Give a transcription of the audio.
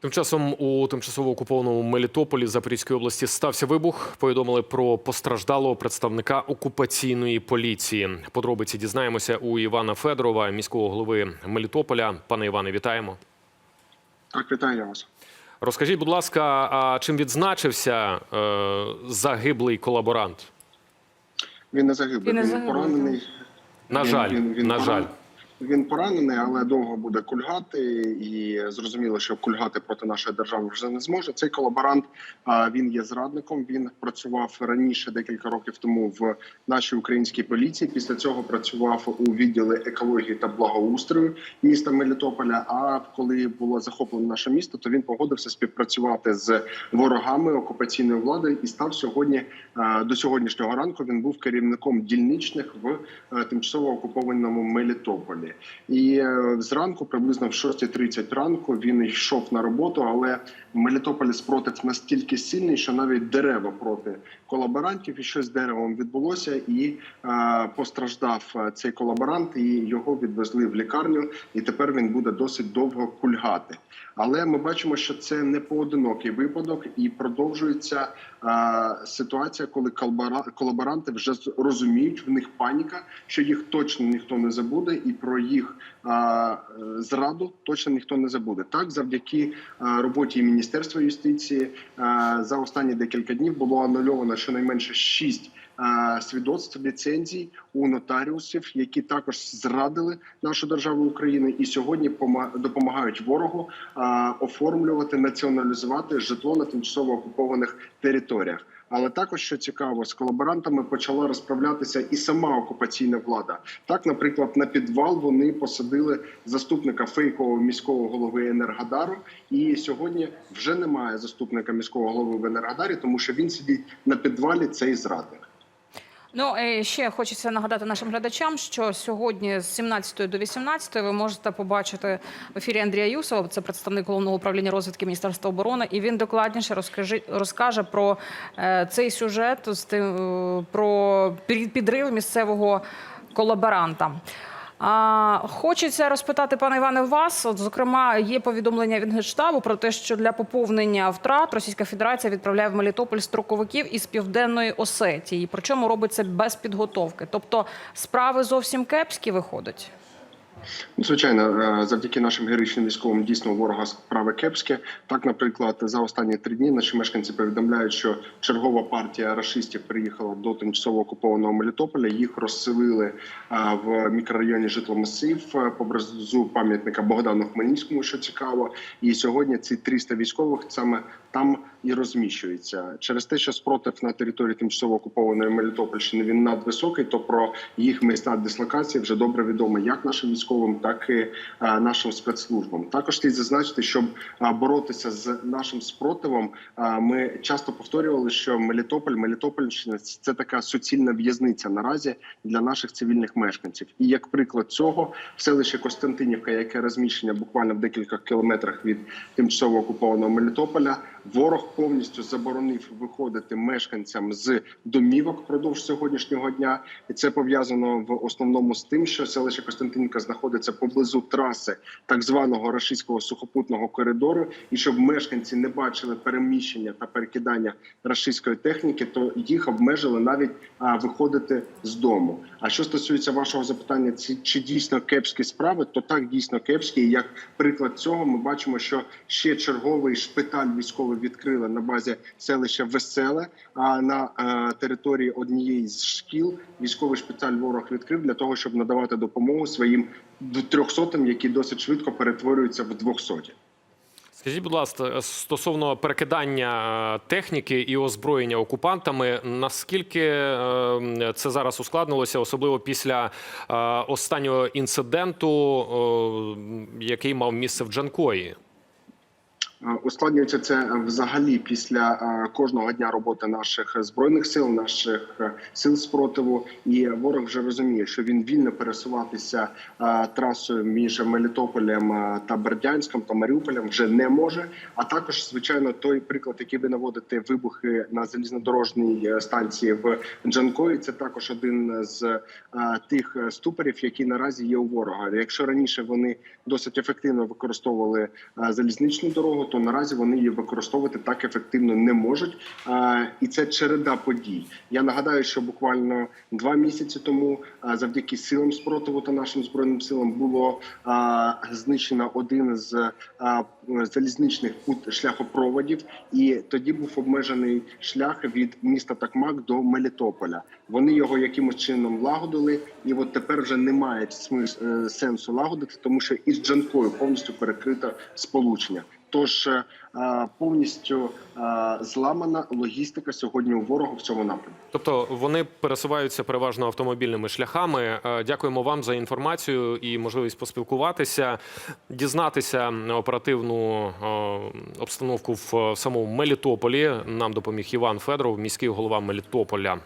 Тим часом у тимчасово окупованому Мелітополі Запорізької області стався вибух. Повідомили про постраждалого представника окупаційної поліції. Подробиці дізнаємося у Івана Федорова, міського голови Мелітополя. Пане Іване, вітаємо. Так, вітаю я вас. Розкажіть, будь ласка, а чим відзначився е, загиблий колаборант? Він не загиблий, Він не він, поранений. На жаль, він- він на поран- жаль. Він поранений, але довго буде кульгати, і зрозуміло, що кульгати проти нашої держави вже не зможе. Цей колаборант він є зрадником. Він працював раніше декілька років тому в нашій українській поліції. Після цього працював у відділі екології та благоустрою міста Мелітополя. А коли було захоплено наше місто, то він погодився співпрацювати з ворогами окупаційної влади і став сьогодні до сьогоднішнього ранку. Він був керівником дільничних в е, тимчасово окупованому Мелітополі. І е, зранку, приблизно в 6.30 ранку, він йшов на роботу, але в Мелітополі спротив настільки сильний, що навіть дерева проти колаборантів і щось з деревом відбулося, і е, постраждав е, цей колаборант, і його відвезли в лікарню. І тепер він буде досить довго кульгати. Але ми бачимо, що це не поодинокий випадок, і продовжується е, ситуація, коли колаборанти вже розуміють в них паніка, що їх точно ніхто не забуде, і про їх е, зраду точно ніхто не забуде. Так, завдяки роботі Міністерства юстиції за останні декілька днів було анульовано щонайменше шість. Свідоцтв ліцензій у нотаріусів, які також зрадили нашу державу України, і сьогодні пома- допомагають ворогу оформлювати націоналізувати житло на тимчасово окупованих територіях. Але також що цікаво, з колаборантами почала розправлятися і сама окупаційна влада. Так, наприклад, на підвал вони посадили заступника фейкового міського голови Енергодару. І сьогодні вже немає заступника міського голови в Енергодарі, тому що він сидить на підвалі цей зрадник. Ну е, ще хочеться нагадати нашим глядачам, що сьогодні з 17 до 18 ви можете побачити в ефірі Андрія Юсова, це представник головного управління розвідки Міністерства оборони, і він докладніше розкаже, розкаже про е, цей сюжет з тим, е, про під- підрив місцевого колаборанта. А, хочеться розпитати, пане Іване, вас. От, зокрема, є повідомлення від Генштабу про те, що для поповнення втрат Російська Федерація відправляє в Мелітополь строковиків із південної Осетії. Причому робиться без підготовки. Тобто справи зовсім кепські виходять. Ну, звичайно, е, завдяки нашим героїчним військовим дійсно ворога справи кепське. Так, наприклад, за останні три дні наші мешканці повідомляють, що чергова партія рашистів приїхала до тимчасово окупованого Мелітополя. Їх розселили е, в мікрорайоні житломасив е, поблизу пам'ятника Богдану Хмельницькому, що цікаво. І сьогодні ці 300 військових саме там і розміщуються через те, що спротив на території тимчасово окупованої Мелітопольщини він надвисокий, то про їх місця дислокації вже добре відомо як нашим військовим, так і е, нашим спецслужбам. Також слід зазначити, щоб е, боротися з нашим спротивом. е, Ми часто повторювали, що Мелітополь, Мелітопольщина це така суцільна в'язниця наразі для наших цивільних мешканців. І як приклад цього, в селищі Костянтинівка, яке розміщення буквально в декількох кілометрах від тимчасово окупованого Мелітополя, ворог повністю заборонив виходити мешканцям з домівок впродовж сьогоднішнього дня, і це пов'язано в основному з тим, що селище Костянтинівка знаходиться поблизу траси так званого рашистського сухопутного коридору. І щоб мешканці не бачили переміщення та перекидання рашистської техніки, то їх обмежили навіть виходити з дому. А що стосується вашого запитання, чи дійсно кепські справи, то так дійсно кепські. І як приклад цього, ми бачимо, що ще черговий шпиталь військовий відкрили на базі селища Веселе. А на е, території однієї з шкіл військовий шпиталь ворог відкрив для того, щоб надавати допомогу своїм трьохсотим, які досить швидко перетворюються в двохсоті. Скажіть, будь ласка, стосовно перекидання е, техніки і озброєння окупантами, наскільки е, це зараз ускладнилося, особливо після е, останнього інциденту, е, який мав місце в Джанкої? Е, Ускладнюється це взагалі після е, кожного дня роботи наших збройних сил, наших е, сил спротиву. І ворог вже розуміє, що він вільно пересуватися трасою між Мелітополем та Бердянськом та Маріуполем вже не може. А також, звичайно, той приклад, який ви наводите, вибухи на залізнодорожній станції в Джанкої. Це також один з тих ступорів, які наразі є у ворога. Якщо раніше вони досить ефективно використовували залізничну дорогу, то наразі вони її використовувати так ефективно не можуть. І це череда подій. Я нагадаю, що буквально два місяці тому, завдяки силам спротиву та нашим збройним силам, було знищено один з залізничних пут шляхопроводів, і тоді був обмежений шлях від міста Такмак до Мелітополя. Вони його якимось чином лагодили, і от тепер вже немає е, сенсу лагодити, тому що із Джанкою повністю перекрито сполучення. Тож е, повністю е, зламана логістика сьогодні у ворога в цьому напрямку. Тобто вони пересуваються переважно автомобільними шляхами. Е, Дякуємо вам за інформацію і можливість поспілкуватися, дізнатися оперативну е, обстановку в самому Мелітополі. Нам допоміг Іван Федоров, міський голова Мелітополя.